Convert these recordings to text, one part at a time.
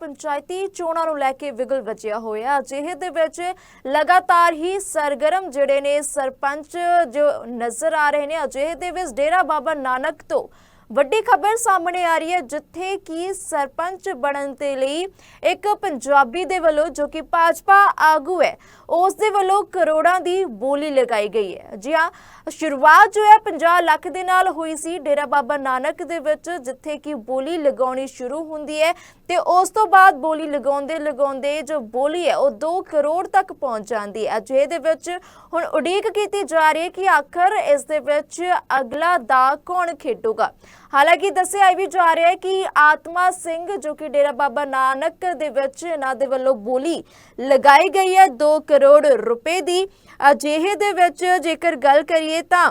ਪੰਚਾਇਤੀ ਚੋਣਾਂ ਨੂੰ ਲੈ ਕੇ ਵਿਗਲ ਵਜਿਆ ਹੋਇਆ। ਅਜਿਹੇ ਦੇ ਵਿੱਚ ਲਗਾਤਾਰ ਹੀ ਸਰਗਰਮ ਜਿਹੜੇ ਨੇ ਸਰਪੰਚ ਜੋ ਨਜ਼ਰ ਆ ਰਹੇ ਨੇ, ਅਜਿਹੇ ਦੇ ਵਿੱਚ ਡੇਰਾ ਬਾਬਾ ਨਾਨਕ ਤੋਂ ਵੱਡੀ ਖਬਰ ਸਾਹਮਣੇ ਆ ਰਹੀ ਹੈ, ਜਿੱਥੇ ਕਿ ਸਰਪੰਚ ਬਣਨ ਦੇ ਲਈ ਇੱਕ ਪੰਜਾਬੀ ਦੇ ਵੱਲੋਂ ਜੋ ਕਿ ਭਾਜਪਾ ਆਗੂ ਹੈ, ਉਸ ਦੇ ਵੱਲੋਂ ਕਰੋੜਾਂ ਦੀ ਬੋਲੀ ਲਗਾਈ ਗਈ ਹੈ। ਜੀ ਹਾਂ ਸ਼ੁਰੂਆਤ ਜੋ ਹੈ 50 ਲੱਖ ਦੇ ਨਾਲ ਹੋਈ ਸੀ ਡੇਰਾ ਬਾਬਾ ਨਾਨਕ ਦੇ ਵਿੱਚ, ਜਿੱਥੇ ਕਿ ਬੋਲੀ ਲਗਾਉਣੀ ਸ਼ੁਰੂ ਹੁੰਦੀ ਹੈ ਤੇ ਉਸ ਤੋਂ ਬਾਅਦ ਬੋਲੀ ਲਗਾਉਂਦੇ ਲਗਾਉਂਦੇ ਜੋ ਬੋਲੀ ਹੈ ਉਹ 2 ਕਰੋੜ ਤੱਕ ਪਹੁੰਚ ਜਾਂਦੀ ਹੈ। ਅਜਿਹੇ ਦੇ ਵਿੱਚ ਹੁਣ ਉਡੀਕ ਕੀਤੀ ਜਾ ਰਹੀ ਹੈ ਕਿ ਆਖਰ ਇਸ ਦੇ ਵਿੱਚ ਅਗਲਾ ਦਾ ਕੌਣ ਖੇਡੂਗਾ। ਹਾਲਾਂਕਿ ਦੱਸਿਆ ਇਹ ਵੀ ਜਾ ਰਿਹਾ ਹੈ ਕਿ ਆਤਮਾ ਸਿੰਘ ਜੋ ਕਿ ਡੇਰਾ ਬਾਬਾ ਨਾਨਕ ਦੇ ਵਿੱਚ ਇਹਨਾਂ ਦੇ ਵੱਲੋਂ ਬੋਲੀ ਲਗਾਈ ਗਈ ਹੈ 2 ਕਰੋੜ ਰੁਪਏ ਦੀ। ਅਜਿਹੇ ਦੇ ਵਿੱਚ ਜੇਕਰ ਗੱਲ ਕਰੀਏ ਤਾਂ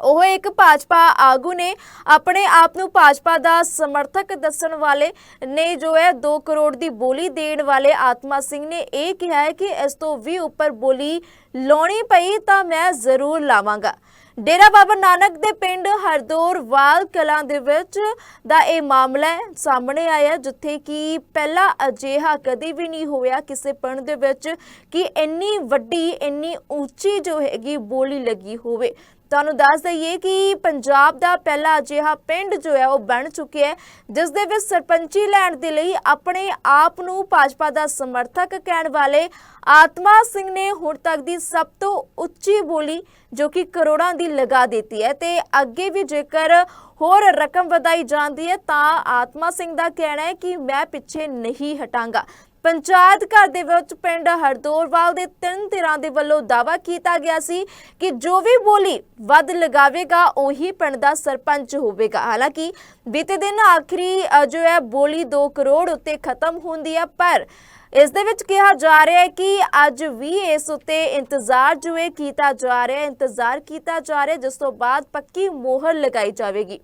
ਉਹ ਇੱਕ ਭਾਜਪਾ ਆਗੂ ਨੇ ਆਪਣੇ ਆਪ ਨੂੰ ਭਾਜਪਾ ਦਾ ਸਮਰਥਕ ਦੱਸਣ ਵਾਲੇ ਨੇ, ਜੋ ਹੈ 2 ਕਰੋੜ ਦੀ ਬੋਲੀ ਦੇਣ ਵਾਲੇ ਆਤਮਾ ਸਿੰਘ ਨੇ ਇਹ ਕਿਹਾ ਹੈ ਕਿ ਇਸ ਤੋਂ ਵੀ ਉੱਪਰ ਬੋਲੀ ਲਾਉਣੀ ਪਈ ਤਾਂ ਮੈਂ ਜ਼ਰੂਰ ਲਾਵਾਂਗਾ। ਡੇਰਾ ਬਾਬਾ ਨਾਨਕ ਦੇ ਪਿੰਡ ਹਰਦੌਰ ਵਾਲ ਕਲਾਂ ਦੇ ਵਿੱਚ ਦਾ ਇਹ ਮਾਮਲਾ ਸਾਹਮਣੇ ਆਇਆ ਜਿੱਥੇ ਕਿ ਪਹਿਲਾਂ ਅਜਿਹਾ ਕਦੇ ਵੀ ਨਹੀਂ ਹੋਇਆ ਕਿਸੇ ਪਿੰਡ ਦੇ ਵਿੱਚ ਕਿ ਇੰਨੀ ਵੱਡੀ, ਇੰਨੀ ਉੱਚੀ ਜੋ ਹੈਗੀ ਬੋਲੀ ਲੱਗੀ ਹੋਵੇ। ਤੁਹਾਨੂੰ ਦੱਸ ਦਈਏ ਕਿ ਪੰਜਾਬ ਦਾ ਪਹਿਲਾ ਅਜਿਹਾ ਪਿੰਡ ਜੋ ਹੈ ਉਹ ਬਣ ਚੁੱਕਿਆ ਹੈ, ਜਿਸ ਦੇ ਵਿੱਚ ਸਰਪੰਚੀ ਲੈਣ ਦੇ ਲਈ ਆਪਣੇ ਆਪ ਨੂੰ ਭਾਜਪਾ ਦਾ ਸਮਰਥਕ ਕਹਿਣ ਵਾਲੇ ਆਤਮਾ ਸਿੰਘ ਨੇ ਹੁਣ ਤੱਕ ਦੀ ਸਭ ਤੋਂ ਉੱਚੀ ਬੋਲੀ ਜੋ ਕਿ ਕਰੋੜਾਂ ਦੀ ਲਗਾ ਦਿੱਤੀ ਹੈ ਤੇ ਅੱਗੇ ਵੀ ਜੇਕਰ ਹੋਰ ਰਕਮ ਵਧਾਈ ਜਾਂਦੀ ਹੈ ਤਾਂ ਆਤਮਾ ਸਿੰਘ ਦਾ ਕਹਿਣਾ ਹੈ ਕਿ ਮੈਂ ਪਿੱਛੇ ਨਹੀਂ ਹਟਾਂਗਾ। ਪੰਚਾਇਤ ਘਰ ਦੇ ਵਿੱਚ ਪਿੰਡ ਹਰਦੋਰਵਾਲ ਦੇ ਤਿੰਨ ਧਿਰਾਂ ਦੇ ਵੱਲੋਂ ਦਾਵਾ ਕੀਤਾ ਗਿਆ ਸੀ ਕਿ ਜੋ ਵੀ ਬੋਲੀ ਵੱਧ ਲਗਾਵੇਗਾ, ਉਹੀ ਪਿੰਡ ਦਾ ਸਰਪੰਚ ਹੋਵੇਗਾ। ਹਾਲਾਂਕਿ ਬੀਤੇ ਦਿਨ ਆਖਰੀ ਜੋ ਹੈ, ਬੋਲੀ 2 ਕਰੋੜ ਉੱਤੇ ਖਤਮ ਹੁੰਦੀ ਹੈ, ਪਰ ਇਸ ਦੇ ਵਿੱਚ ਕਿਹਾ ਜਾ ਰਿਹਾ ਹੈ ਕਿ ਅੱਜ ਵੀ ਇਸ ਉੱਤੇ ਇੰਤਜ਼ਾਰ ਜੋ ਹੈ ਕੀਤਾ ਜਾ ਰਿਹਾ ਹੈ, ਇੰਤਜ਼ਾਰ ਕੀਤਾ ਜਾ ਰਿਹਾ ਜਿਸ ਤੋਂ ਬਾਅਦ ਪੱਕੀ ਮੋਹਰ ਲਗਾਈ ਜਾਵੇਗੀ।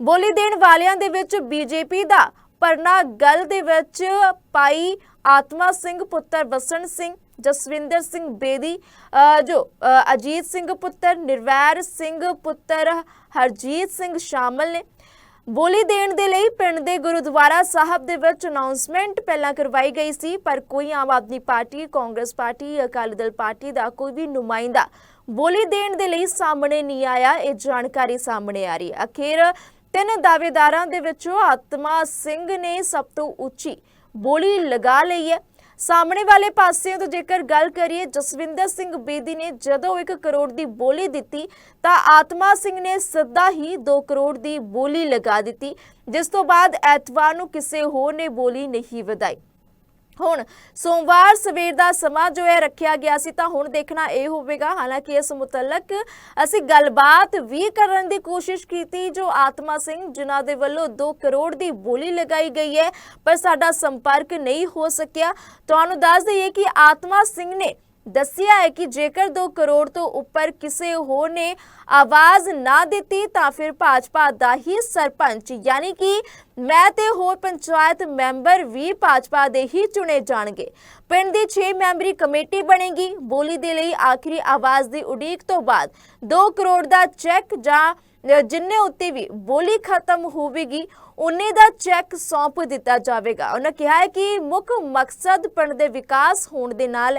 ਬੋਲੀ ਦੇਣ ਵਾਲਿਆਂ ਦੇ ਵਿੱਚ ਬੀਜੇਪੀ ਦਾ ਪਰਨਾ ਗੱਲ ਦੇ ਵਿੱਚ ਪਾਈ ਆਤਮਾ ਸਿੰਘ, ਪੁੱਤਰ ਵਸਣ ਸਿੰਘ, ਜਸਵਿੰਦਰ ਸਿੰਘ ਬੇਦੀ ਜੋ ਅਜੀਤ ਸਿੰਘ ਪੁੱਤਰ, ਨਿਰਵੈਰ ਸਿੰਘ ਪੁੱਤਰ, ਹਰਜੀਤ ਸਿੰਘ ਸ਼ਾਮਲ ਨੇ। ਬੋਲੀ ਦੇਣ ਦੇ ਲਈ ਪਿੰਡ ਦੇ ਗੁਰਦੁਆਰਾ ਸਾਹਿਬ ਦੇ ਵਿੱਚ ਅਨਾਉਂਸਮੈਂਟ ਪਹਿਲਾਂ ਕਰਵਾਈ ਗਈ ਸੀ, ਪਰ ਕੋਈ Aam Aadmi party, Congress party, Akali Dal party ਦਾ ਕੋਈ ਵੀ ਨੁਮਾਇੰਦਾ ਬੋਲੀ ਦੇਣ ਦੇ ਲਈ ਸਾਹਮਣੇ ਨਹੀਂ ਆਇਆ, ਇਹ ਜਾਣਕਾਰੀ ਸਾਹਮਣੇ ਆ ਰਹੀ ਹੈ। ਅਖੀਰ ਤਿੰਨ ਦਾਅਵੇਦਾਰਾਂ ਦੇ ਵਿੱਚੋਂ ਆਤਮਾ ਸਿੰਘ ਨੇ ਸਭ ਤੋਂ ਉੱਚੀ ਬੋਲੀ ਲਗਾ ਲਈ ਹੈ। ਸਾਹਮਣੇ ਵਾਲੇ ਪਾਸਿਓਂ ਤੋਂ ਜੇਕਰ ਗੱਲ ਕਰੀਏ, ਜਸਵਿੰਦਰ ਸਿੰਘ ਬੇਦੀ ਨੇ ਜਦੋਂ 1 ਕਰੋੜ ਦੀ ਬੋਲੀ ਦਿੱਤੀ, ਤਾਂ ਆਤਮਾ ਸਿੰਘ ਨੇ ਸਿੱਧਾ ਹੀ 2 ਕਰੋੜ ਦੀ ਬੋਲੀ ਲਗਾ ਦਿੱਤੀ, ਜਿਸ ਤੋਂ ਬਾਅਦ ਐਤਵਾਰ ਨੂੰ ਕਿਸੇ ਹੋਰ ਨੇ ਬੋਲੀ ਨਹੀਂ ਵਧਾਈ। ਹੁਣ ਸੋਮਵਾਰ ਸਵੇਰ ਦਾ ਸਮਾਂ ਜੋ ਹੈ ਰੱਖਿਆ ਗਿਆ ਸੀ ਤਾਂ ਹੁਣ ਦੇਖਣਾ ਇਹ ਹੋਵੇਗਾ। ਹਾਲਾਂਕਿ ਇਸ ਮੁਤਲਕ ਅਸੀਂ ਗੱਲਬਾਤ ਵੀ ਕਰਨ ਦੀ ਕੋਸ਼ਿਸ਼ ਕੀਤੀ ਜੋ ਆਤਮਾ ਸਿੰਘ, ਜਿਨ੍ਹਾਂ ਦੇ ਵੱਲੋਂ 2 ਕਰੋੜ ਦੀ ਬੋਲੀ ਲਗਾਈ ਗਈ ਹੈ, ਪਰ ਸਾਡਾ ਸੰਪਰਕ ਨਹੀਂ ਹੋ ਸਕਿਆ। ਤੁਹਾਨੂੰ ਦੱਸ ਦਈਏ ਕਿ ਆਤਮਾ ਸਿੰਘ ਨੇ ਦੱਸਿਆ ਹੈ ਕਿ ਜੇਕਰ 2 ਕਰੋੜ ਤੋਂ ਉੱਪਰ ਕਿਸੇ ਹੋਰ ਨੇ ਆਵਾਜ਼ ਨਾ ਦਿੱਤੀ, ਤਾਂ ਫਿਰ ਭਾਜਪਾ ਦਾ ਹੀ ਸਰਪੰਚ, ਯਾਨੀ ਕਿ ਮੈਂ ਤੇ ਹੋਰ ਪੰਚਾਇਤ ਮੈਂਬਰ ਵੀ ਭਾਜਪਾ ਦੇ ਹੀ ਚੁਣੇ ਜਾਣਗੇ। ਪਿੰਡ ਦੀ 6 ਮੈਂਬਰੀ ਕਮੇਟੀ ਬਣੇਗੀ। ਬੋਲੀ ਦੇ ਲਈ ਆਖਰੀ ਆਵਾਜ਼ ਦੀ ਉਡੀਕ ਤੋਂ ਬਾਅਦ 2 ਕਰੋੜ ਦਾ ਚੈੱਕ ਜਾਂ ਜਿੰਨੇ ਉੱਤੇ ਵੀ ਬੋਲੀ ਖਤਮ ਹੋਵੇਗੀ, ਉਨੇ ਦਾ ਚੈੱਕ ਸੌਂਪ ਦਿੱਤਾ ਜਾਵੇਗਾ। ਉਹਨਾਂ ਕਿਹਾ ਹੈ ਕਿ ਮੁੱਖ ਮਕਸਦ ਪਿੰਡ ਦੇ ਵਿਕਾਸ ਹੋਣ ਦੇ ਨਾਲ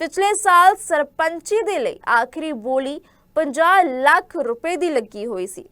ਪਿਛਲੇ ਸਾਲ ਸਰਪੰਚੀ ਦੇ ਲਈ ਆਖਰੀ ਬੋਲੀ 50 ਲੱਖ ਰੁਪਏ ਦੀ ਲੱਗੀ ਹੋਈ ਸੀ।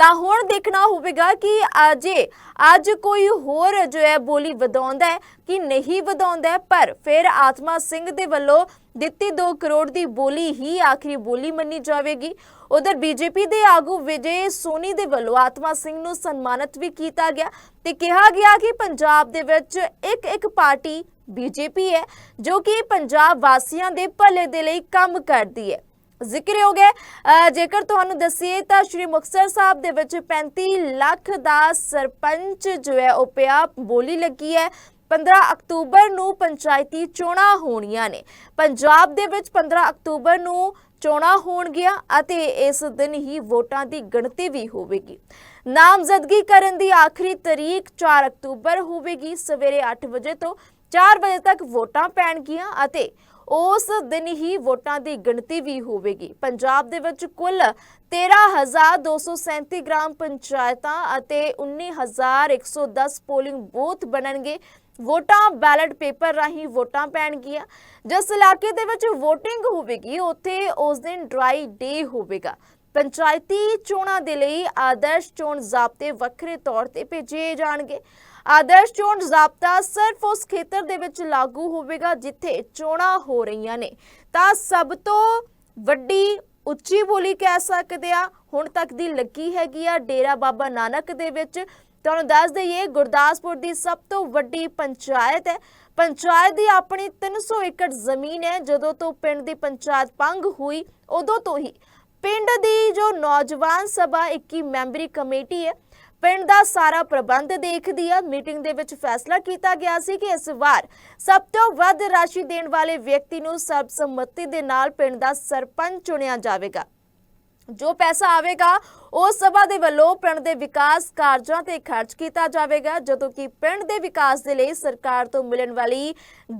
ਤਾਂ ਹੁਣ ਦੇਖਣਾ ਹੋਵੇਗਾ ਕਿ ਅਜੇ, ਅੱਜ ਕੋਈ ਹੋਰ ਜੋ ਹੈ ਬੋਲੀ ਵਧਾਉਂਦਾ ਹੈ ਕਿ ਨਹੀਂ ਵਧਾਉਂਦਾ ਪਰ ਫਿਰ ਆਤਮਾ ਸਿੰਘ ਦੇ ਵੱਲੋਂ ਦਿੱਤੀ 2 ਕਰੋੜ ਦੀ ਬੋਲੀ ਹੀ ਆਖਰੀ ਬੋਲੀ ਮੰਨੀ ਜਾਵੇਗੀ। ਉਧਰ ਬੀਜੇਪੀ ਦੇ ਆਗੂ ਵਿਜੇ ਸੋਨੀ ਦੇ ਵੱਲੋਂ ਆਤਮਾ ਸਿੰਘ ਨੂੰ ਸਨਮਾਨਿਤ ਵੀ ਕੀਤਾ ਗਿਆ ਤੇ ਕਿਹਾ ਗਿਆ ਕਿ ਪੰਜਾਬ ਦੇ ਵਿੱਚ ਇੱਕ ਇੱਕ ਪਾਰਟੀ ਬੀਜੇਪੀ ਹੈ, ਜੋ ਕਿ ਪੰਜਾਬ ਵਾਸੀਆਂ ਦੇ ਭਲੇ ਦੇ ਲਈ ਕੰਮ ਕਰਦੀ ਹੈ। ਜ਼ਿਕਰ ਹੋ ਗਿਆ ਜੇਕਰ ਤੁਹਾਨੂੰ ਦੱਸੀਏ ਤਾਂ ਸ਼੍ਰੀ ਮੁਕਤਸਰ ਸਾਹਿਬ ਦੇ ਵਿੱਚ 35 ਲੱਖ ਦਾ ਸਰਪੰਚ ਜੋ ਹੈ, ਉਹ ਪਿਆ ਬੋਲੀ ਲੱਗੀ ਹੈ। 15 ਅਕਤੂਬਰ ਨੂੰ ਪੰਚਾਇਤੀ ਚੋਣਾਂ ਹੋਣੀਆਂ ਨੇ। ਪੰਜਾਬ ਦੇ ਵਿੱਚ 15 ਅਕਤੂਬਰ ਨੂੰ ਚੋਣਾਂ ਹੋਣਗੀਆਂ ਅਤੇ ਇਸ ਦਿਨ ਹੀ ਵੋਟਾਂ ਦੀ ਗਿਣਤੀ ਵੀ ਹੋਵੇਗੀ। ਨਾਮਜ਼ਦਗੀ ਕਰਨ ਦੀ ਆਖਰੀ ਤਾਰੀਖ 4 ਅਕਤੂਬਰ ਹੋਵੇਗੀ, ਸਵੇਰੇ 8 ਵਜੇ ਤੋਂ 4 ਵਜੇ ਤੱਕ ਵੋਟਾਂ ਪੈਣਗੀਆਂ ਅਤੇ ਉਸ ਦਿਨ ਹੀ ਵੋਟਾਂ ਦੀ ਗਿਣਤੀ ਵੀ ਹੋਵੇਗੀ। ਪੰਜਾਬ ਦੇ ਵਿੱਚ ਕੁੱਲ 13237 ਗ੍ਰਾਮ ਪੰਚਾਇਤਾਂ ਅਤੇ 19110 ਪੋਲਿੰਗ ਬੂਥ ਬਣਨਗੇ। ਵੋਟਾਂ ਬੈਲਟ ਪੇਪਰ ਰਾਹੀਂ ਵੋਟਾਂ ਪੈਣਗੀਆਂ। ਜਿਸ ਇਲਾਕੇ ਦੇ ਵਿੱਚ VOTING ਹੋਵੇਗੀ, ਉੱਥੇ ਉਸ ਦਿਨ ਡਰਾਈ ਡੇ ਹੋਵੇਗਾ। ਪੰਚਾਇਤੀ ਚੋਣਾਂ ਦੇ ਲਈ ਆਦਰਸ਼ ਚੋਣ ਜ਼ਾਬਤੇ ਵੱਖਰੇ ਤੌਰ ਤੇ ਭੇਜੇ ਜਾਣਗੇ। ਆਦਰਸ਼ ਚੋਣ ਜ਼ਾਬਤਾ ਸਿਰਫ ਉਸ ਖੇਤਰ ਦੇ ਵਿੱਚ ਲਾਗੂ ਹੋਵੇਗਾ ਜਿੱਥੇ ਚੋਣਾਂ ਹੋ ਰਹੀਆਂ ਨੇ। ਤਾਂ ਸਭ ਤੋਂ ਵੱਡੀ ਉੱਚੀ ਬੋਲੀ ਕਹਿ ਸਕਦੇ ਆ, ਹੁਣ ਤੱਕ ਦੀ ਲੱਗੀ ਹੈਗੀ ਆ ਡੇਰਾ ਬਾਬਾ ਨਾਨਕ ਦੇ ਵਿੱਚ। ਤੁਹਾਨੂੰ ਦੱਸ ਦਈਏ, ਗੁਰਦਾਸਪੁਰ ਦੀ ਸਭ ਤੋਂ ਵੱਡੀ ਪੰਚਾਇਤ ਹੈ। ਪੰਚਾਇਤ ਦੀ ਆਪਣੀ 300 ਏਕੜ ਜ਼ਮੀਨ ਹੈ। ਜਦੋਂ ਤੋਂ ਪਿੰਡ ਦੀ ਪੰਚਾਇਤ ਪੰਗ ਹੋਈ, ਉਦੋਂ ਤੋਂ ਹੀ ਪਿੰਡ ਦੀ ਜੋ ਨੌਜਵਾਨ ਸਭਾ 21 ਮੈਂਬਰੀ ਕਮੇਟੀ ਹੈ ਪਿੰਡ ਦਾ ਸਾਰਾ ਪ੍ਰਬੰਧ ਦੇਖਦੀ ਹੈ ਮੀਟਿੰਗ ਦੇ ਵਿੱਚ ਫੈਸਲਾ ਕੀਤਾ ਗਿਆ ਸੀ ਕਿ ਇਸ ਵਾਰ ਸਭ ਤੋਂ ਵੱਧ ਰਾਸ਼ੀ ਦੇਣ ਵਾਲੇ ਵਿਅਕਤੀ ਨੂੰ ਸਰਬਸੰਮਤੀ ਦੇ ਨਾਲ ਪਿੰਡ ਦਾ ਸਰਪੰਚ ਚੁਣਿਆ ਜਾਵੇਗਾ। ਜੋ ਪੈਸਾ ਆਵੇਗਾ, ਉਹ ਸਭਾ ਦੇ ਵੱਲੋਂ ਪਿੰਡ ਦੇ ਵਿਕਾਸ ਕਾਰਜਾਂ ਤੇ ਖਰਚ ਕੀਤਾ ਜਾਵੇਗਾ, ਜਦੋਂ ਕਿ ਪਿੰਡ ਦੇ ਵਿਕਾਸ ਦੇ ਲਈ ਸਰਕਾਰ ਤੋਂ ਮਿਲਣ ਵਾਲੀ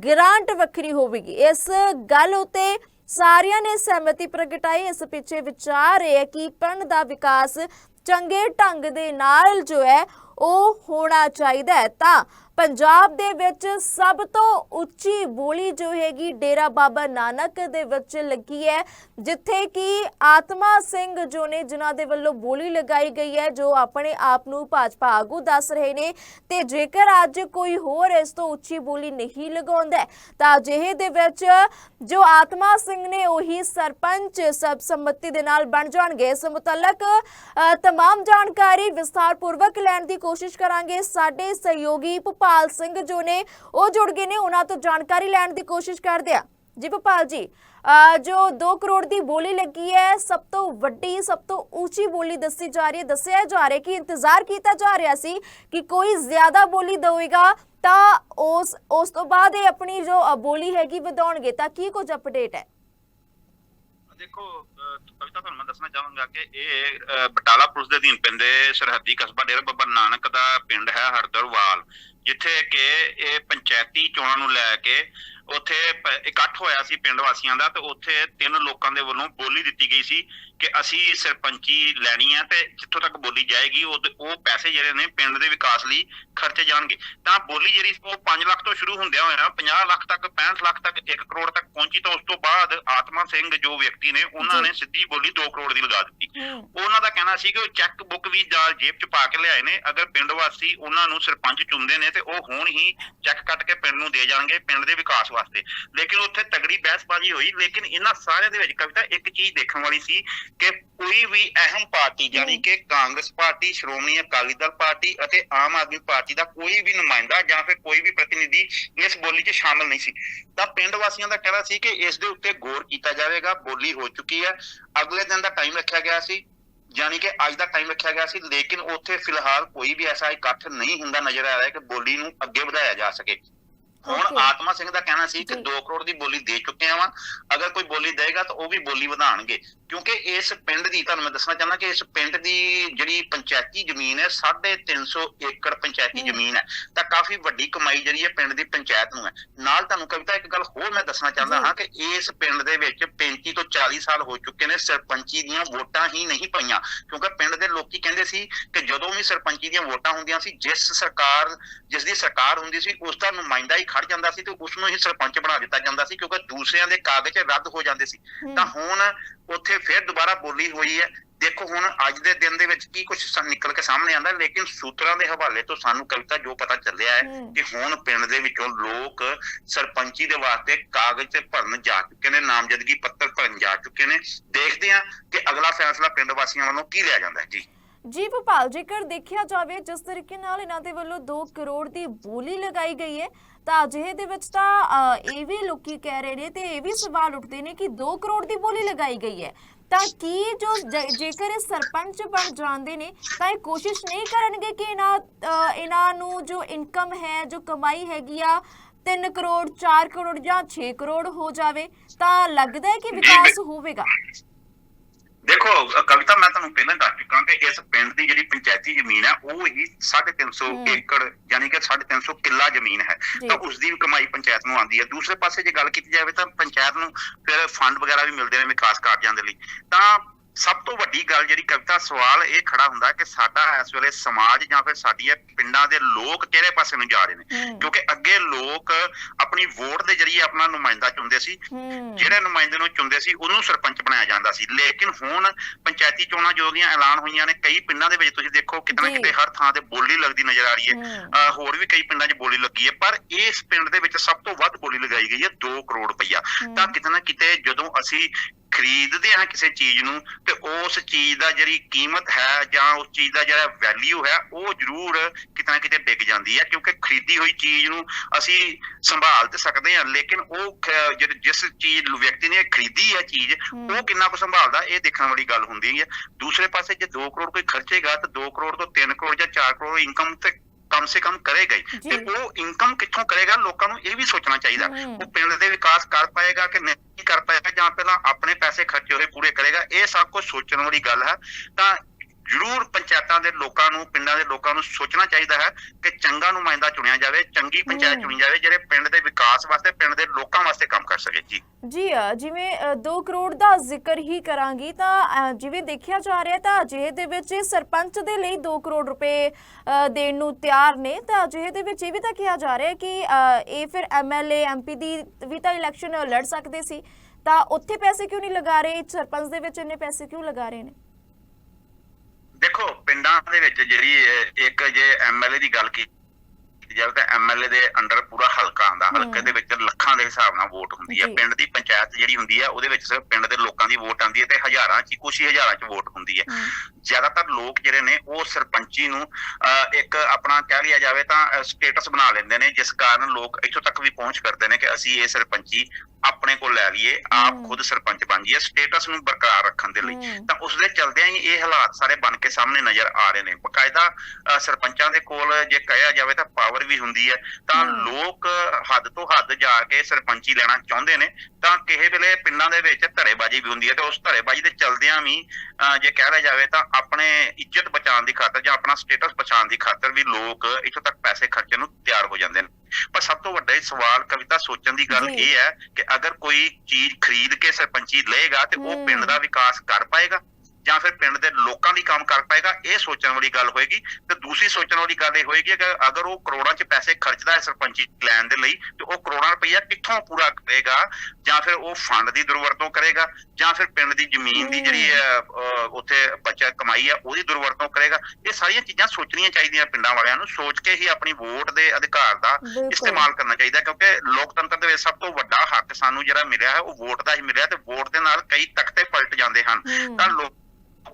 ਗ੍ਰਾਂਟ ਵੱਖਰੀ ਹੋਵੇਗੀ। ਇਸ ਗੱਲ ਉਤੇ ਸਾਰਿਆਂ ਨੇ ਸਹਿਮਤੀ ਪ੍ਰਗਟਾਈ। ਇਸ ਪਿੱਛੇ ਵਿਚਾਰ ਇਹ ਹੈ ਕਿ ਪਿੰਡ ਦਾ ਵਿਕਾਸ ਚੰਗੇ ਢੰਗ ਦੇ ਨਾਲ ਜੋ ਹੈ ਉਹ ਹੋਣਾ ਚਾਹੀਦਾ ਹੈ। ਤਾਂ ਪੰਜਾਬ ਦੇ ਵਿੱਚ ਸਭ ਤੋਂ ਉੱਚੀ ਬੋਲੀ ਜੋ ਹੈਗੀ ਡੇਰਾ ਬਾਬਾ ਨਾਨਕ ਦੇ ਵਿੱਚ ਲੱਗੀ ਹੈ ਜਿੱਥੇ ਕਿ ਆਤਮਾ ਸਿੰਘ ਜੋ ਨੇ ਜਿਨ੍ਹਾਂ ਦੇ ਵੱਲੋਂ ਬੋਲੀ ਲਗਾਈ ਗਈ ਹੈ ਜੋ ਆਪਣੇ ਆਪ ਨੂੰ ਭਾਜਪਾ ਆਗੂ ਦੱਸ ਰਹੇ ਨੇ। ਤੇ ਜੇਕਰ ਅੱਜ ਕੋਈ ਹੋਰ ਇਸ ਤੋਂ ਉੱਚੀ ਬੋਲੀ ਨਹੀਂ ਲਗਾਉਂਦਾ ਤਾਂ ਅਜਿਹੇ ਦੇ ਵਿੱਚ ਜੋ ਆਤਮਾ ਸਿੰਘ ਨੇ ਉਹੀ ਸਰਪੰਚ ਸਰਬਸੰਮਤੀ ਦੇ ਨਾਲ ਬਣ ਜਾਣਗੇ। ਇਸ ਮੁਤਲਕ ਅ, ਤਮਾਮ ਜਾਣਕਾਰੀ ਵਿਸਥਾਰਪੂਰਵਕ ਲੈਣ ਦੀ ਕੋਸ਼ਿਸ਼ ਕਰਾਂਗੇ। ਸਾਡੇ ਸਹਿਯੋਗੀ ਭੁਪਾਲ ਸਿੰਘ ਜੋ ਨੇ, ਉਹ ਜੁੜ ਗਏ ਨੇ। ਉਹਨਾਂ ਤੋਂ ਜਾਣਕਾਰੀ ਲੈਣ ਦੀ ਕੋਸ਼ਿਸ਼ ਕਰਦੇ ਆ ਜੀ ਭੁਪਾਲ ਜੀ ਜੋ 2 ਕਰੋੜ ਦੀ ਬੋਲੀ ਲੱਗੀ ਹੈ, ਸਭ ਤੋਂ ਵੱਡੀ, ਸਭ ਤੋਂ ਉੱਚੀ ਬੋਲੀ ਦੱਸੀ ਜਾ ਰਹੀ ਹੈ। ਦੱਸਿਆ ਜਾ ਰਿਹਾ ਕਿ ਇੰਤਜ਼ਾਰ ਕੀਤਾ ਜਾ ਰਿਹਾ ਸੀ ਕਿ ਕੋਈ ਜ਼ਿਆਦਾ ਬੋਲੀ ਦੇਵੇਗਾ, ਤਾਂ ਉਸ ਉਸ ਤੋਂ ਬਾਅਦ ਇਹ ਆਪਣੀ ਜੋ ਬੋਲੀ ਹੈਗੀ, ਵਧਾਉਣਗੇ। ਤਾਂ ਕੀ ਕੁਝ ਅਪਡੇਟ ਹੈ? ਦੇਖੋ ਕਵਿਤਾ ਤੁਹਾਨੂੰ ਮੈਂ ਦੱਸਣਾ ਚਾਹਾਂਗਾ ਕਿ ਇਹ ਬਟਾਲਾ ਪੁਲਿਸ ਦੇ ਅਧੀਨ ਪੈਂਦੇ ਸਰਹੱਦੀ ਕਸਬਾ ਡੇਰਾ ਬਾਬਾ ਨਾਨਕ ਦਾ ਪਿੰਡ ਹੈ ਹਰਦਰਵਾਲ, ਜਿੱਥੇ ਕਿ ਇਹ ਪੰਚਾਇਤੀ ਚੋਣਾਂ ਨੂੰ ਲੈ ਕੇ ਉੱਥੇ ਇਕੱਠ ਹੋਇਆ ਸੀ ਪਿੰਡ ਵਾਸੀਆਂ ਦਾ ਤੇ ਉੱਥੇ ਤਿੰਨ ਲੋਕਾਂ ਦੇ ਵੱਲੋਂ ਬੋਲੀ ਦਿੱਤੀ ਗਈ ਸੀ ਕਿ ਅਸੀਂ ਸਰਪੰਚੀ ਲੈਣੀ ਹੈ ਤੇ ਜਿੱਥੋਂ ਤੱਕ ਬੋਲੀ ਜਾਏਗੀ ਉਹ ਪੈਸੇ ਜਿਹੜੇ ਨੇ ਪਿੰਡ ਦੇ ਵਿਕਾਸ ਲਈ ਖਰਚੇ ਜਾਣਗੇ। ਤਾਂ ਬੋਲੀ ਜਿਹੜੀ ਉਹ 5 ਲੱਖ ਤੋਂ ਸ਼ੁਰੂ ਹੁੰਦਿਆਂ ਹੋਇਆ 50 ਲੱਖ ਤੱਕ 65 ਲੱਖ ਤੱਕ 1 ਕਰੋੜ ਤੱਕ ਪਹੁੰਚੀ ਤਾਂ ਉਸ ਤੋਂ ਬਾਅਦ ਆਤਮਾ ਸਿੰਘ ਜੋ ਵਿਅਕਤੀ ਨੇ ਉਹਨਾਂ। ਨੇ ਸਿੱਧੀ ਬੋਲੀ 2 ਕਰੋੜ ਦੀ ਲਗਾ ਦਿੱਤੀ। ਉਹਨਾਂ ਦਾ ਕਹਿਣਾ ਸੀ ਕਿ ਉਹ ਚੈੱਕ ਬੁੱਕ ਵੀ ਨਾਲ ਜੇਬ 'ਚ ਪਾ ਕੇ ਲਿਆਏ ਨੇ ਅਗਰ ਪਿੰਡ ਵਾਸੀ ਉਹਨਾਂ ਨੂੰ ਸਰਪੰਚ ਚੁਣਦੇ ਨੇ ਤੇ ਉਹ ਹੁਣ ਹੀ ਚੈੱਕ ਕੱਟ ਕੇ ਪਿੰਡ ਨੂੰ ਦੇ ਜਾਣਗੇ ਪਿੰਡ ਦੇ ਵਿਕਾਸ ਵਾਸਤੇ। ਲੇਕਿਨ ਉੱਥੇ ਤਗੜੀ ਬਹਿਸਬਾਜ਼ੀ ਹੋਈ ਲੇਕਿਨ ਇਹਨਾਂ ਸਾਰਿਆਂ ਦੇ ਵਿੱਚ ਕਵਿਤਾ ਇੱਕ ਚੀਜ਼ ਦੇਖਣ ਵਾਲੀ ਸੀ ਕਿ ਕੋਈ ਵੀ ਅਹਿਮ ਪਾਰਟੀ ਯਾਨੀ ਕਿ ਕਾਂਗਰਸ ਪਾਰਟੀ ਸ਼੍ਰੋਮਣੀ ਅਕਾਲੀ ਦਲ ਪਾਰਟੀ ਅਤੇ ਆਮ ਆਦਮੀ ਪਾਰਟੀ ਦਾ ਕੋਈ ਵੀ ਨੁਮਾਇੰਦਾ ਜਾਂ ਫਿਰ ਕੋਈ ਵੀ ਪ੍ਰਤੀਨਿਧੀ ਇਸ ਬੋਲੀ 'ਚ ਸ਼ਾਮਲ ਨਹੀਂ ਸੀ। ਤਾਂ ਪਿੰਡ ਵਾਸੀਆਂ ਦਾ ਕਹਿਣਾ ਸੀ ਕਿ ਇਸ ਦੇ ਉੱਤੇ ਗੌਰ ਕੀਤਾ ਜਾਵੇਗਾ ਬੋਲੀ ਹੋ ਚੁੱਕੀ ਹੈ। ਅਗਲੇ ਦਿਨ ਦਾ ਟਾਈਮ ਰੱਖਿਆ ਗਿਆ ਸੀ ਯਾਨੀ ਕਿ ਅੱਜ ਦਾ ਟਾਈਮ ਰੱਖਿਆ ਗਿਆ ਸੀ ਲੇਕਿਨ ਉੱਥੇ ਫਿਲਹਾਲ ਕੋਈ ਵੀ ਐਸਾ ਇਕੱਠ ਨਹੀਂ ਹੁੰਦਾ ਨਜ਼ਰ ਆ ਰਿਹਾ ਕਿ ਬੋਲੀ ਨੂੰ ਅੱਗੇ ਵਧਾਇਆ ਜਾ ਸਕੇ। ਹੁਣ. ਆਤਮਾ ਸਿੰਘ ਦਾ ਕਹਿਣਾ ਸੀ ਕਿ। 2 ਕਰੋੜ ਦੀ ਬੋਲੀ ਦੇ ਚੁੱਕੇ ਆ ਵਾਂ ਅਗਰ ਕੋਈ ਬੋਲੀ ਦੇਗਾ ਤਾਂ ਉਹ ਵੀ ਬੋਲੀ ਵਧਾਣਗੇ ਕਿਉਂਕਿ ਇਸ ਪਿੰਡ ਦੀ ਤੁਹਾਨੂੰ ਮੈਂ ਦੱਸਣਾ ਚਾਹੁੰਦਾ ਕਿ ਇਸ ਪਿੰਡ ਦੀ ਜਿਹੜੀ ਪੰਚਾਇਤੀ ਜ਼ਮੀਨ ਹੈ 350 ਏਕੜ ਪੰਚਾਇਤੀ। ਜ਼ਮੀਨ ਹੈ ਤਾਂ ਕਾਫੀ ਵੱਡੀ ਕਮਾਈ ਜਿਹੜੀ ਹੈ ਪਿੰਡ ਦੀ ਪੰਚਾਇਤ ਨੂੰ ਹੈ ਨਾਲ ਤੁਹਾਨੂੰ ਕਵਿਤਾ ਇੱਕ ਗੱਲ ਹੋਰ ਮੈਂ ਦੱਸਣਾ ਚਾਹੁੰਦਾ। ਹਾਂ ਕਿ ਇਸ ਪਿੰਡ ਦੇ ਵਿੱਚ 35 ਤੋਂ 40 ਸਾਲ ਹੋ ਚੁੱਕੇ ਨੇ ਸਰਪੰਚੀ ਦੀਆਂ ਵੋਟਾਂ ਹੀ ਨਹੀਂ ਪਈਆਂ ਕਿਉਂਕਿ ਪਿੰਡ ਦੇ ਲੋਕੀ ਕਹਿੰਦੇ ਸੀ ਕਿ ਜਦੋਂ ਵੀ ਸਰਪੰਚੀ ਦੀਆਂ ਵੋਟਾਂ ਹੁੰਦੀਆਂ ਸੀ ਜਿਸ ਸਰਕਾਰ ਜਿਸ ਦੀ ਸਰਕਾਰ ਹੁੰਦੀ ਸੀ ਉਸ ਦਾ ਨੁਮਾਇੰਦਾ ਹੀ ਖੜ ਜਾਂਦਾ ਸੀ ਤੇ ਉਸ ਨੂੰ ਹੀ ਸਰਪੰਚ ਬਣਾ ਦਿੱਤਾ ਜਾਂਦਾ ਸੀ ਕਿਉਂਕਿ ਦੂਸਰਿਆਂ ਦੇ ਕਾਗਜ਼ ਰੱਦ ਹੋ ਜਾਂਦੇ ਸੀ। ਤਾਂ ਹੁਣ ਉੱਥੇ ਫਿਰ ਦੁਬਾਰਾ ਬੋਲੀ ਹੋਈ ਹੈ। ਦੇਖੋ ਹੁਣ ਅੱਜ ਦੇ ਦਿਨ ਦੇ ਵਿੱਚ ਕੀ ਕੁਝ ਨਿਕਲ ਕੇ ਸਾਹਮਣੇ ਆਉਂਦਾ ਲੇਕਿਨ ਸੂਤਰਾਂ ਦੇ ਹਵਾਲੇ ਤੋਂ ਸਾਨੂੰ ਕਵਿਤਾ ਜੋ ਪਤਾ ਚੱਲਿਆ ਹੈ ਹੂੰ। ਕਿ ਹੁਣ ਪਿੰਡ ਦੇ ਵਿੱਚੋਂ ਲੋਕ ਸਰਪੰਚੀ ਦੇ ਵਾਸਤੇ ਕਾਗਜ਼ ਤੇ ਭਰਨ ਜਾ ਚੁੱਕੇ ਨੇ ਨਾਮਜ਼ਦਗੀ ਪੱਤਰ ਭਰਨ ਜਾ ਚੁੱਕੇ ਨੇ। ਦੇਖਦੇ ਹਾਂ ਕਿ ਅਗਲਾ ਫੈਸਲਾ ਪਿੰਡ ਵਾਸੀਆਂ ਵੱਲੋਂ ਕੀ ਲਿਆ ਜਾਂਦਾ ਹੈ। ਜੀ। ਜੀ ਭੋਪਾਲ ਜੇਕਰ ਦੇਖਿਆ ਜਾਵੇ ਜਿਸ ਤਰੀਕੇ ਨਾਲ ਇਹਨਾਂ ਦੇ ਵੱਲੋਂ 2 ਕਰੋੜ ਦੀ ਬੋਲੀ ਲਗਾਈ ਗਈ ਹੈ ਤਾਂ ਅਜਿਹੇ ਦੇ ਵਿੱਚ ਤਾਂ ਇਹ ਵੀ ਲੋਕੀ ਕਹਿ ਰਹੇ ਨੇ ਤੇ ਇਹ ਵੀ ਸਵਾਲ ਉੱਠਦੇ ਨੇ ਕਿ 2 ਕਰੋੜ ਦੀ ਬੋਲੀ ਲਗਾਈ ਗਈ ਹੈ। ਤਾਂ ਕੀ ਜੋ ਜੇਕਰ ਇਹ ਸਰਪੰਚ ਬਣ ਜਾਂਦੇ ਨੇ, ਤਾਂ ਇਹ ਕੋਸ਼ਿਸ਼ ਨਹੀਂ ਕਰਨਗੇ ਕਿ ਇਹਨਾਂ ਇਹਨਾਂ ਨੂੰ ਜੋ ਇਨਕਮ ਹੈ, ਜੋ ਕਮਾਈ ਹੈਗੀ ਆ 3 ਕਰੋੜ 4 ਕਰੋੜ ਜਾਂ 6 ਕਰੋੜ ਹੋ ਜਾਵੇ, ਤਾਂ ਲੱਗਦਾ ਹੈ ਕਿ ਵਿਕਾਸ ਹੋਵੇਗਾ। ਦੇਖੋ ਕਵਿਤਾ ਮੈਂ ਤੁਹਾਨੂੰ ਪਹਿਲਾਂ ਦੱਸ ਚੁੱਕਾ ਕਿ ਇਸ ਪਿੰਡ ਦੀ ਜਿਹੜੀ ਪੰਚਾਇਤੀ ਜ਼ਮੀਨ ਹੈ ਉਹ ਹੀ 350 ਹਮ। ਏਕੜ ਯਾਨੀ ਕਿ 350 ਕਿੱਲਾ ਜ਼ਮੀਨ ਹੈ। ਤਾਂ ਉਸ ਦੀ ਕਮਾਈ ਪੰਚਾਇਤ ਨੂੰ ਆਉਂਦੀ ਹੈ ਦੂਸਰੇ ਪਾਸੇ ਜੇ ਗੱਲ ਕੀਤੀ ਜਾਵੇ ਤਾਂ ਪੰਚਾਇਤ ਨੂੰ ਫਿਰ ਫੰਡ ਵਗੈਰਾ ਵੀ ਮਿਲਦੇ ਨੇ ਵਿਕਾਸ ਕਾਰਜਾਂ ਦੇ ਲਈ ਤਾਂ ਸਭ ਤੋਂ ਵੱਡੀ ਗੱਲ ਜਿਹੜੀ ਕਵਿਤਾ ਸਵਾਲ ਇਹ ਖੜਾ ਹੁੰਦਾ ਕਿ ਸਾਡਾ ਇਸ ਵੇਲੇ ਸਮਾਜ ਜਾਂ ਫਿਰ ਸਾਡੀਆਂ ਪਿੰਡਾਂ ਦੇ ਲੋਕ ਕਿਹੜੇ ਪਾਸੇ ਨੂੰ ਜਾ ਰਹੇ ਨੇ? ਕਿਉਂਕਿ ਅੱਗੇ ਲੋਕ ਆਪਣੀ ਵੋਟ ਦੇ ਜਰੀਏ ਆਪਣਾ ਨੁਮਾਇੰਦਾ ਚੁਣਦੇ ਸੀ। ਜਿਹੜੇ ਨੁਮਾਇੰਦੇ ਨੂੰ ਚੁਣਦੇ ਸੀ ਉਹਨੂੰ ਸਰਪੰਚ ਬਣਾਇਆ ਜਾਂਦਾ ਸੀ। ਲੇਕਿਨ ਹੁਣ ਪੰਚਾਇਤੀ ਚੋਣਾਂ ਜੋ ਦੀਆਂ ਐਲਾਨ ਹੋਈਆਂ ਨੇ ਕਈ ਪਿੰਡਾਂ ਦੇ ਵਿੱਚ ਤੁਸੀਂ ਦੇਖੋ ਕਿਤੇ ਨਾ ਜੀ। ਕਿਤੇ ਹਰ ਥਾਂ ਤੇ ਬੋਲੀ ਲੱਗਦੀ ਨਜ਼ਰ ਆ ਰਹੀ ਹੈ। ਹੋਰ ਵੀ ਕਈ ਪਿੰਡਾਂ 'ਚ ਬੋਲੀ ਲੱਗੀ ਹੈ। ਪਰ ਇਸ ਪਿੰਡ ਦੇ ਵਿੱਚ ਸਭ ਤੋਂ ਵੱਧ ਬੋਲੀ ਲਗਾਈ ਗਈ ਹੈ 2 ਕਰੋੜ ਰੁਪਈਆ। ਤਾਂ ਹੂੰ। ਕਿਤੇ ਨਾ ਕਿਤੇ ਜਦੋਂ ਅਸੀਂ ਖਰੀਦਦੇ ਹਾਂ ਕਿਸੇ ਚੀਜ਼ ਨੂੰ ਤੇ ਉਸ ਚੀਜ਼ ਦਾ ਜਿਹੜੀ ਕੀਮਤ ਹੈ ਜਾਂ ਉਸ ਚੀਜ਼ ਦਾ ਜਿਹੜਾ ਵੈਲਿਊ ਹੈ ਉਹ ਜ਼ਰੂਰ ਕਿਤੇ ਨਾ ਕਿਤੇ ਡਿੱਗ ਜਾਂਦੀ ਹੈ ਕਿਉਂਕਿ ਖਰੀਦੀ ਹੋਈ ਚੀਜ਼ ਨੂੰ ਅਸੀਂ ਸੰਭਾਲ ਤੇ ਸਕਦੇ ਹਾਂ ਲੇਕਿਨ ਉਹ ਜਿਹੜੀ- ਜਿਸ ਚੀਜ਼ ਨੂੰ ਵਿਅਕਤੀ ਨੇ ਖਰੀਦੀ ਹੈ ਚੀਜ਼। ਉਹ ਕਿੰਨਾ ਕੁ ਸੰਭਾਲਦਾ ਇਹ ਦੇਖਣ ਵਾਲੀ ਗੱਲ ਹੁੰਦੀ ਹੈ ਦੂਸਰੇ ਪਾਸੇ ਜੇ 2 ਕਰੋੜ ਕੋਈ ਖਰਚੇਗਾ ਤਾਂ 2 ਕਰੋੜ ਤੋਂ 3 ਕਰੋੜ ਜਾਂ 4 ਕਰੋੜ ਇਨਕਮ ਤੇ ਕਮ ਸੇ ਕਮ ਕਰੇਗਾ ਹੀ। ਤੇ ਉਹ ਇਨਕਮ ਕਿੱਥੋਂ ਕਰੇਗਾ? ਲੋਕਾਂ ਨੂੰ ਇਹ ਵੀ ਸੋਚਣਾ ਚਾਹੀਦਾ। ਉਹ ਪਿੰਡ ਦੇ ਵਿਕਾਸ ਕਰ ਪਾਏਗਾ ਕਿ ਨਹੀਂ ਕਰ ਪਾਏਗਾ ਜਾਂ ਪਹਿਲਾਂ ਆਪਣੇ ਪੈਸੇ ਖਰਚੇ ਹੋਏ ਪੂਰੇ ਕਰੇਗਾ? ਇਹ ਸਭ ਕੁਝ ਸੋਚਣ ਵਾਲੀ ਗੱਲ ਹੈ। ਤਾਂ ਜ਼ਰੂਰ ਪੰਚਾਇਤਾਂ ਦੇ ਲੋਕਾਂ ਨੂੰ ਪਿੰਡਾਂ ਦੇ ਲੋਕਾਂ ਨੂੰ ਸੋਚਣਾ ਚਾਹੀਦਾ ਹੈ ਕਿ ਚੰਗਾ ਨੁਮਾਇੰਦਾ ਚੁਣਿਆ ਜਾਵੇ ਚੰਗੀ ਪੰਚਾਇਤ। ਚੁਣੀ ਜਾਵੇ ਜਿਹੜੇ ਪਿੰਡ ਦੇ ਵਿਕਾਸ ਵਾਸਤੇ ਪਿੰਡ ਦੇ ਲੋਕਾਂ ਵਾਸਤੇ ਕੰਮ ਕਰ ਸਕੇ। ਜੀ। ਜੀ ਜਿਵੇਂ 2 ਕਰੋੜ ਦਾ ਜ਼ਿਕਰ ਹੀ ਕਰਾਂਗੀ ਤਾਂ ਜਿਵੇਂ ਦੇਖਿਆ ਜਾ ਰਿਹਾ ਤਾਂ ਅਜਿਹੇ ਦੇ ਵਿੱਚ ਸਰਪੰਚ ਦੇ ਲਈ 2 ਕਰੋੜ ਰੁਪਏ ਦੇਣ ਨੂੰ ਤਿਆਰ ਨੇ ਤਾਂ ਅਜਿਹੇ ਦੇ ਵਿੱਚ ਇਹ ਵੀ ਤਾਂ ਕਿਹਾ ਜਾ ਰਿਹਾ ਕਿ ਇਹ ਫਿਰ ਐਮਐਲਏ ਐਮਪੀ ਦੀ ਵੀ ਤਾਂ ਇਲੈਕਸ਼ਨ ਲੜ ਸਕਦੇ ਸੀ ਤਾਂ ਉੱਥੇ ਪੈਸੇ ਕਿਉਂ ਨਹੀਂ ਲਗਾ ਰਹੇ? ਸਰਪੰਚ ਦੇ ਵਿੱਚ ਇੰਨੇ ਪੈਸੇ ਕਿਉਂ ਲਗਾ ਰਹੇ ਨੇ? ਦੇਖੋ ਪਿੰਡਾਂ ਦੇ ਵਿੱਚ ਜਿਹੜੀ ਇੱਕ ਜੇ ਐਮਐਲਏ ਦੀ ਗੱਲ ਕੀਤੀ ਜਾਵੇ ਤਾਂ ਐਮਐਲਏ ਦੇ ਅੰਡਰ ਪੂਰਾ ਹਲਕਾ ਆਂਦਾ ਹਮ। ਹਲਕੇ ਦੇ ਵਿੱਚ ਲੱਖਾਂ ਦੇ ਹਿਸਾਬ ਨਾਲ ਵੋਟ ਹੁੰਦੀ ਹੈ। ਪਿੰਡ ਦੀ ਪੰਚਾਇਤ ਜਿਹੜੀ ਹੁੰਦੀ ਹੈ ਉਹਦੇ ਵਿੱਚ ਸਿਰਫ ਪਿੰਡ ਦੇ ਲੋਕਾਂ ਦੀ ਵੋਟ ਆਉਂਦੀ ਹੈ ਤੇ ਹਜ਼ਾਰਾਂ ਚ ਹੀ ਹਜ਼ਾਰਾਂ ਚ ਵੋਟ ਹੁੰਦੀ ਹੈ ਜ਼ਿਆਦਾਤਰ ਲੋਕ ਜਿਹੜੇ ਨੇ ਉਹ ਸਰਪੰਚੀ ਨੂੰ ਇੱਕ ਆਪਣਾ ਕਹਿ ਲਿਆ ਜਾਵੇ ਤਾਂ ਸਟੇਟਸ ਬਣਾ ਲੈਂਦੇ ਨੇ ਜਿਸ ਕਾਰਨ ਲੋਕ ਇੱਥੋਂ ਤੱਕ ਵੀ ਪਹੁੰਚ ਕਰਦੇ ਨੇ ਕਿ ਅਸੀਂ ਇਹ ਸਰਪੰਚੀ ਆਪਣੇ ਕੋਲ ਲੈ ਲਈਏ ਆਪ। ਖੁਦ ਸਰਪੰਚ ਬਣ ਜਾਈਏ ਸਟੇਟਸ ਨੂੰ ਬਰਕਰਾਰ ਰੱਖਣ ਦੇ ਲਈ। ਤਾਂ ਉਸ ਦੇ ਚਲਦਿਆਂ ਹੀ ਇਹ ਹਾਲਾਤ ਸਾਰੇ ਬਣ ਕੇ ਸਾਹਮਣੇ ਨਜ਼ਰ ਆ ਰਹੇ ਨੇ ਬਕਾਇਦਾ ਸਰਪੰਚਾਂ ਦੇ ਕੋਲ ਜੇ ਕਹਿਆ ਜਾਵੇ ਤਾਂ ਪਾਵਰ ਵੀ ਹੁੰਦੀ ਹੈ ਤਾਂ। ਲੋਕ ਹੱਦ ਤੋਂ ਹੱਦ ਜਾ ਕੇ ਸਰਪੰਚੀ ਲੈਣਾ ਚਾਹੁੰਦੇ ਨੇ ਤਾਂ ਕਿਸੇ ਵੇਲੇ ਪਿੰਡਾਂ ਦੇ ਵਿੱਚ ਧੜੇਬਾਜ਼ੀ ਵੀ ਹੁੰਦੀ ਹੈ ਤੇ ਉਸ ਧੜੇਬਾਜ਼ੀ ਦੇ ਚਲਦਿਆਂ ਵੀ ਜੇ ਕਹਿ ਲਿਆ ਜਾਵੇ ਤਾਂ ਆਪਣੇ ਇੱਜ਼ਤ ਬਚਾਉਣ ਦੀ ਖਾਤਰ ਜਾਂ ਆਪਣਾ ਸਟੇਟਸ ਬਚਾਉਣ ਦੀ ਖਾਤਰ ਵੀ ਲੋਕ ਇੱਥੋਂ ਤੱਕ ਪੈਸੇ ਖਰਚਣ ਨੂੰ ਤਿਆਰ ਹੋ ਜਾਂਦੇ ਨੇ ਪਰ ਸਭ ਤੋਂ ਵੱਡਾ ਸਵਾਲ ਕਵਿਤਾ ਸੋਚਣ ਦੀ ਗੱਲ। ਇਹ ਹੈ ਕਿ ਅਗਰ ਕੋਈ ਚੀਜ਼ ਖਰੀਦ ਕੇ ਸਰਪੰਚੀ ਲਏਗਾ ਤੇ ਉਹ। ਪਿੰਡ ਦਾ ਵਿਕਾਸ ਕਰ ਪਾਏਗਾ ਜਾਂ ਫਿਰ ਪਿੰਡ ਦੇ ਲੋਕਾਂ ਦੀ ਕੰਮ ਕਰ ਪਾਏਗਾ ਇਹ ਸੋਚਣ ਵਾਲੀ ਗੱਲ ਹੋਏਗੀ। ਤੇ ਦੂਸਰੀ ਸੋਚਣ ਵਾਲੀ ਗੱਲ ਇਹ ਹੋਏਗੀ ਕਿ ਅਗਰ ਉਹ ਕਰੋੜਾਂ 'ਚ ਪੈਸੇ ਖਰਚਦਾ ਹੈ ਸਰਪੰਚੀ ਲੈਣ ਦੇ ਲਈ ਤੇ ਉਹ ਕਰੋੜਾਂ ਰੁਪਈਆ ਕਿੱਥੋਂ ਪੂਰਾ ਕਰੇਗਾ ਜਾਂ ਫਿਰ ਉਹ ਫੰਡ ਦੀ ਦੁਰਵਰਤੋਂ ਕਰੇਗਾ ਜਾਂ ਫਿਰ ਪਿੰਡ ਦੀ ਜ਼ਮੀਨ ਦੀ ਜਿਹੜੀ ਉੱਥੇ ਬੱਚਤ ਕਮਾਈ ਆ ਉਹਦੀ ਦੁਰਵਰਤੋਂ ਕਰੇਗਾ। ਇਹ ਸਾਰੀਆਂ ਚੀਜ਼ਾਂ ਸੋਚਣੀਆਂ ਚਾਹੀਦੀਆਂ ਪਿੰਡਾਂ ਵਾਲਿਆਂ ਨੂੰ। ਸੋਚ ਕੇ ਹੀ ਆਪਣੀ ਵੋਟ ਦੇ ਅਧਿਕਾਰ ਦਾ ਇਸਤੇਮਾਲ ਕਰਨਾ ਚਾਹੀਦਾ ਕਿਉਂਕਿ ਲੋਕਤੰਤਰ ਦੇ ਵਿੱਚ ਸਭ ਤੋਂ ਵੱਡਾ ਹੱਕ ਸਾਨੂੰ ਜਿਹੜਾ ਮਿਲਿਆ ਹੈ ਉਹ ਵੋਟ ਦਾ ਹੀ ਮਿਲਿਆ ਤੇ ਵੋਟ ਦੇ ਨਾਲ ਕਈ ਤਖਤੇ ਪਲਟ ਜਾਂਦੇ ਹਨ। ਤਾਂ ਲੋਕ-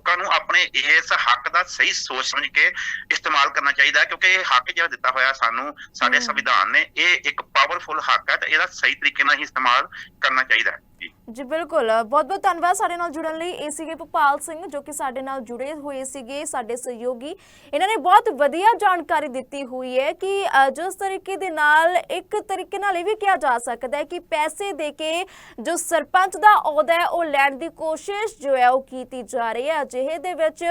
ਲੋਕਾਂ ਨੂੰ ਆਪਣੇ ਇਸ ਹੱਕ ਦਾ ਸਹੀ ਸੋਚ ਸਮਝ ਕੇ ਇਸਤੇਮਾਲ ਕਰਨਾ ਚਾਹੀਦਾ ਕਿਉਂਕਿ ਇਹ ਹੱਕ ਜਿਹੜਾ ਦਿੱਤਾ ਹੋਇਆ ਸਾਨੂੰ ਸਾਡੇ। ਸੰਵਿਧਾਨ ਨੇ ਇਹ ਇੱਕ ਪਾਵਰਫੁਲ ਹੱਕ ਹੈ ਤੇ ਇਹਦਾ ਸਹੀ ਤਰੀਕੇ ਨਾਲ ਹੀ ਇਸਤੇਮਾਲ ਕਰਨਾ ਚਾਹੀਦਾ ਹੈ ਜੀ। ਬਿਲਕੁਲ। ਬਹੁਤ ਬਹੁਤ ਧੰਨਵਾਦ ਸਾਡੇ ਨਾਲ ਜੁੜਨ ਲਈ। ਇਹ ਭੋਪਾਲ ਸਿੰਘ, ਜੋ ਕਿ ਸਾਡੇ ਨਾਲ ਜੁੜੇ ਹੋਏ ਸੀਗੇ, ਸਾਡੇ ਸਹਿਯੋਗੀ। ਇਹਨਾਂ ਨੇ ਬਹੁਤ ਵਧੀਆ ਜਾਣਕਾਰੀ ਦਿੱਤੀ ਹੋਈ ਹੈ ਕਿ ਜਿਸ ਤਰੀਕੇ ਦੇ ਨਾਲ ਇੱਕ ਤਰੀਕੇ ਨਾਲ ਇਹ ਵੀ ਕਿਹਾ ਜਾ ਸਕਦਾ ਹੈ ਕਿ ਪੈਸੇ ਦੇ ਕੇ ਜੋ ਸਰਪੰਚ ਦਾ ਅਹੁਦਾ ਹੈ, ਉਹ ਲੈਣ ਦੀ ਕੋਸ਼ਿਸ਼ ਜੋ ਹੈ, ਉਹ ਕੀਤੀ ਜਾ ਰਹੀ ਹੈ। ਅਜਿਹੇ ਦੇ ਵਿੱਚ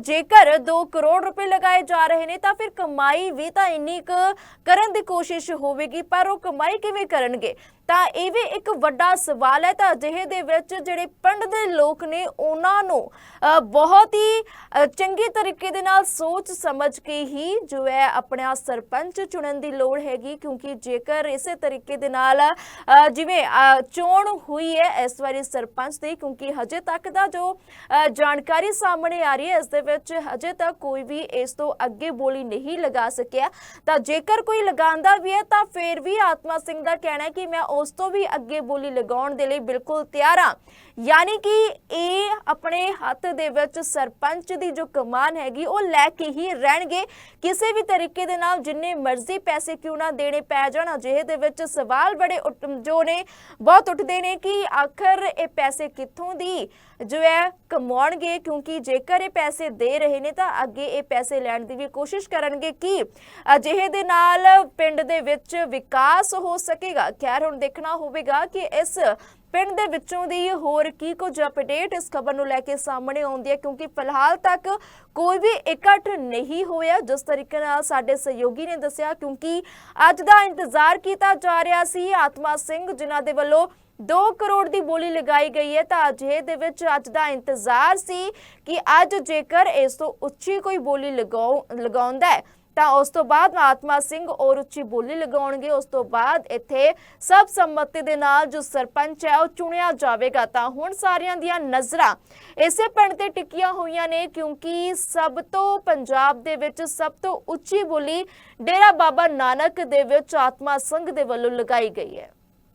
ਜੇਕਰ 2 ਕਰੋੜ ਰੁਪਏ ਲਗਾਏ ਜਾ ਰਹੇ ਨੇ, ਤਾਂ ਫਿਰ ਕਮਾਈ ਵੀ ਤਾਂ ਇੰਨੀ ਕਰਨ ਦੀ ਕੋਸ਼ਿਸ਼ ਹੋਵੇਗੀ, ਪਰ ਉਹ ਕਮਾਈ ਕਿਵੇਂ ਕਰਨਗੇ? ਤਾਂ ਇਹ ਵੀ ਇੱਕ ਵੱਡਾ ਸਵਾਲ ਹੈ ਤਾਂ ਅਜਿਹੇ ਦੇ ਵਿੱਚ ਜਿਹੜੇ ਪਿੰਡ ਦੇ ਲੋਕ ਨੇ, ਉਹਨਾਂ ਨੂੰ ਬਹੁਤ ਹੀ ਚੰਗੇ ਤਰੀਕੇ ਦੇ ਨਾਲ ਸੋਚ ਸਮਝ ਕੇ ਹੀ ਜੋ ਹੈ ਆਪਣਾ ਸਰਪੰਚ ਚੁਣਨ ਦੀ ਲੋੜ ਹੈਗੀ, ਕਿਉਂਕਿ ਜੇਕਰ ਇਸੇ ਤਰੀਕੇ ਦੇ ਨਾਲ ਜਿਵੇਂ ਚੋਣ ਹੋਈ ਹੈ ਇਸ ਵਾਰੀ ਸਰਪੰਚ ਦੀ, ਕਿਉਂਕਿ ਹਜੇ ਤੱਕ ਦਾ ਜੋ ਜਾਣਕਾਰੀ ਸਾਹਮਣੇ ਆ ਰਹੀ ਹੈ, ਇਸ ਦੇ ਵਿੱਚ ਹਜੇ ਤੱਕ ਕੋਈ ਵੀ ਇਸ ਤੋਂ ਅੱਗੇ ਬੋਲੀ ਨਹੀਂ ਲਗਾ ਸਕਿਆ। ਤਾਂ ਜੇਕਰ ਕੋਈ ਲਗਾਉਂਦਾ ਵੀ ਹੈ ਤਾਂ ਫਿਰ ਵੀ ਆਤਮਾ ਸਿੰਘ ਦਾ ਕਹਿਣਾ ਹੈ ਕਿ ਮੈਂ ਉਸ ਤੋਂ ਵੀ ਅੱਗੇ ਬੋਲੀ ਲਗਾਉਣ ਦੇ ਲਈ ਬਿਲਕੁਲ ਤਿਆਰ ਹਾਂ। ਯਾਨੀ ਕਿ ਇਹ ਆਪਣੇ ਹੱਥ ਦੇ ਵਿੱਚ ਸਰਪੰਚ ਦੀ ਜੋ ਕਮਾਨ ਹੈਗੀ, ਉਹ ਲੈ ਕੇ ਹੀ ਰਹਿਣਗੇ। ਕਿਸੇ ਵੀ ਤਰੀਕੇ ਦੇ ਨਾਲ ਜਿੰਨੇ ਮਰਜ਼ੀ ਪੈਸੇ ਕਿਉਂ ਨਾ ਦੇਣੇ ਪੈ ਜਾਣ, ਅਜਿਹੇ ਦੇ ਵਿੱਚ ਸਵਾਲ ਬੜੇ ਜੋ ਨੇ, ਬਹੁਤ ਉੱਠਦੇ ਨੇ ਕਿ ਆਖਰ ਇਹ ਪੈਸੇ ਕਿੱਥੋਂ ਦੀ ਜੋ ਹੈ ਕਮਾਉਣਗੇ, ਕਿਉਂਕਿ ਜੇਕਰ ਇਹ ਪੈਸੇ ਦੇ ਰਹੇ ਨੇ ਤਾਂ ਅੱਗੇ ਇਹ ਪੈਸੇ ਲੈਣ ਦੀ ਵੀ ਕੋਸ਼ਿਸ਼ ਕਰਨਗੇ ਕਿ ਅਜਿਹੇ ਦੇ ਨਾਲ ਪਿੰਡ ਦੇ ਵਿੱਚ ਵਿਕਾਸ ਹੋ ਸਕੇਗਾ। ਖੈਰ, ਹੁਣ ਦੇਖਣਾ ਹੋਵੇਗਾ ਕਿ ਇਸ ਪਿੰਡ ਦੇ ਵਿੱਚੋਂ ਦੀ ਹੋਰ ਕੀ ਕੁਝ ਅਪਡੇਟ ਇਸ ਖਬਰ ਨੂੰ ਲੈ ਕੇ ਸਾਹਮਣੇ ਆਉਂਦੀ ਹੈ, ਕਿਉਂਕਿ ਫਿਲਹਾਲ ਤੱਕ ਕੋਈ ਵੀ ਇਕੱਠ ਨਹੀਂ ਹੋਇਆ। ਜਿਸ ਤਰੀਕੇ ਨਾਲ ਸਾਡੇ ਸਹਿਯੋਗੀ ਨੇ ਦੱਸਿਆ, ਕਿਉਂਕਿ ਅੱਜ ਦਾ ਇੰਤਜ਼ਾਰ ਕੀਤਾ ਜਾ ਰਿਹਾ ਸੀ। ਆਤਮਾ ਸਿੰਘ, ਜਿਨ੍ਹਾਂ ਦੇ ਵੱਲੋਂ 2 ਕਰੋੜ ਦੀ ਬੋਲੀ ਲਗਾਈ ਗਈ ਹੈ, ਤਾਂ ਅਜਿਹੇ ਦੇ ਵਿੱਚ ਅੱਜ ਦਾ ਇੰਤਜ਼ਾਰ ਸੀ ਕਿ ਅੱਜ ਜੇਕਰ ਇਸ ਤੋਂ ਉੱਚੀ ਕੋਈ ਬੋਲੀ ਲਗਾਉ, ਲਗਾਉਂਦਾ ਹੈ ਤਾਂ ਉਸ ਤੋਂ ਬਾਅਦ ਮਹਾਤਮਾ ਸਿੰਘ ਔਰ ਉੱਚੀ ਬੋਲੀ ਲਗਾਉਣਗੇ। ਉਸ ਤੋਂ ਬਾਅਦ ਇੱਥੇ ਸਭ ਸੰਮਤੀ ਦੇ ਨਾਲ ਜੋ ਸਰਪੰਚ ਹੈ, ਉਹ ਚੁਣਿਆ ਜਾਵੇਗਾ। ਤਾਂ ਹੁਣ ਸਾਰਿਆਂ ਦੀਆਂ ਨਜ਼ਰਾਂ ਇਸੇ ਪਿੰਡ ਤੇ ਟਿਕੀਆਂ ਹੋਈਆਂ ਨੇ, ਕਿਉਂਕਿ ਸਭ ਤੋਂ ਪੰਜਾਬ ਦੇ ਵਿੱਚ ਸਭ ਤੋਂ ਉੱਚੀ ਬੋਲੀ ਡੇਰਾ ਬਾਬਾ ਨਾਨਕ ਦੇ ਵਿੱਚ ਆਤਮਾ ਸਿੰਘ ਦੇ ਵੱਲੋਂ ਲਗਾਈ ਗਈ ਹੈ।